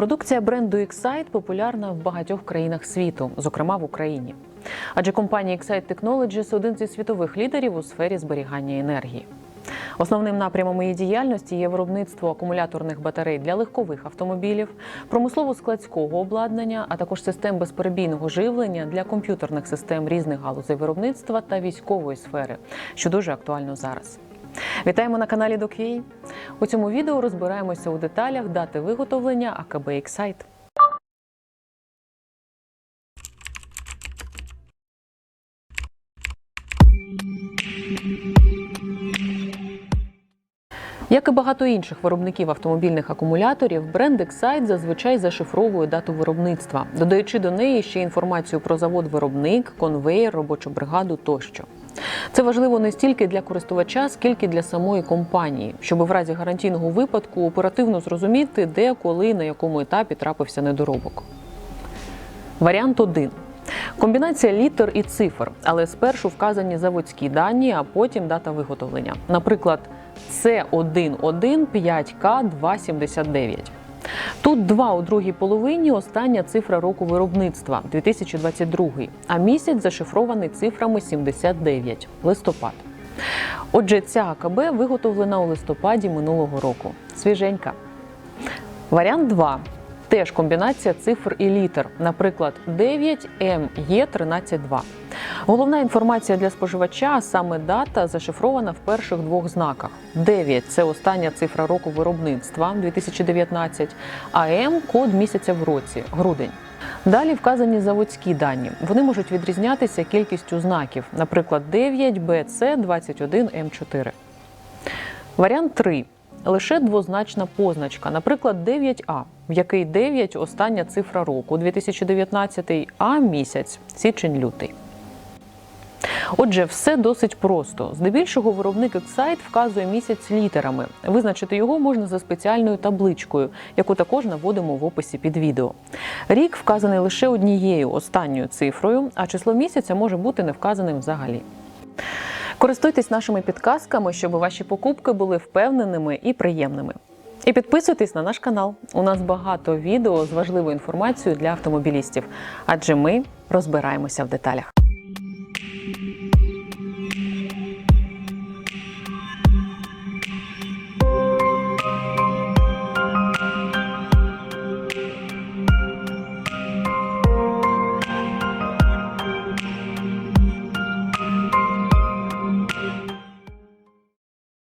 Продукція бренду Excite популярна в багатьох країнах світу, зокрема в Україні. Адже компанія Excite Technologies – один зі світових лідерів у сфері зберігання енергії. Основним напрямом її діяльності є виробництво акумуляторних батарей для легкових автомобілів, промислово-складського обладнання, а також систем безперебійного живлення для комп'ютерних систем різних галузей виробництва та військової сфери, що дуже актуально зараз. Вітаємо на каналі Доквій. У цьому відео розбираємося у деталях дати виготовлення АКБ Excite. Як і багато інших виробників автомобільних акумуляторів, бренд Excite зазвичай зашифровує дату виробництва, додаючи до неї ще інформацію про завод-виробник, конвейер, робочу бригаду тощо. Це важливо не стільки для користувача, скільки для самої компанії, щоб в разі гарантійного випадку оперативно зрозуміти, де, коли, на якому етапі трапився недоробок. Варіант 1. Комбінація літер і цифр, але спершу вказані заводські дані, а потім дата виготовлення. Наприклад, С115К279. Тут 2 у другій половині остання цифра року виробництва 2022, а місяць зашифрований цифрами 79 листопад. Отже, ця АКБ виготовлена у листопаді минулого року. Свіженька. Варіант 2. Теж комбінація цифр і літер, наприклад, 9МЕ132. Головна інформація для споживача, саме дата, зашифрована в перших двох знаках. 9 – це остання цифра року виробництва 2019, а М – код місяця в році грудень. Далі вказані заводські дані. Вони можуть відрізнятися кількістю знаків, наприклад, 9 БЦ 21 М4. Варіант 3. Лише двозначна позначка, наприклад, 9А, в який 9 остання цифра року 2019, а місяць січень-лютий. Отже, все досить просто. Здебільшого виробник Excite вказує місяць літерами. Визначити його можна за спеціальною табличкою, яку також наводимо в описі під відео. Рік вказаний лише однією останньою цифрою, а число місяця може бути не вказаним взагалі. Користуйтесь нашими підказками, щоб ваші покупки були впевненими і приємними. І підписуйтесь на наш канал. У нас багато відео з важливою інформацією для автомобілістів, адже ми розбираємося в деталях.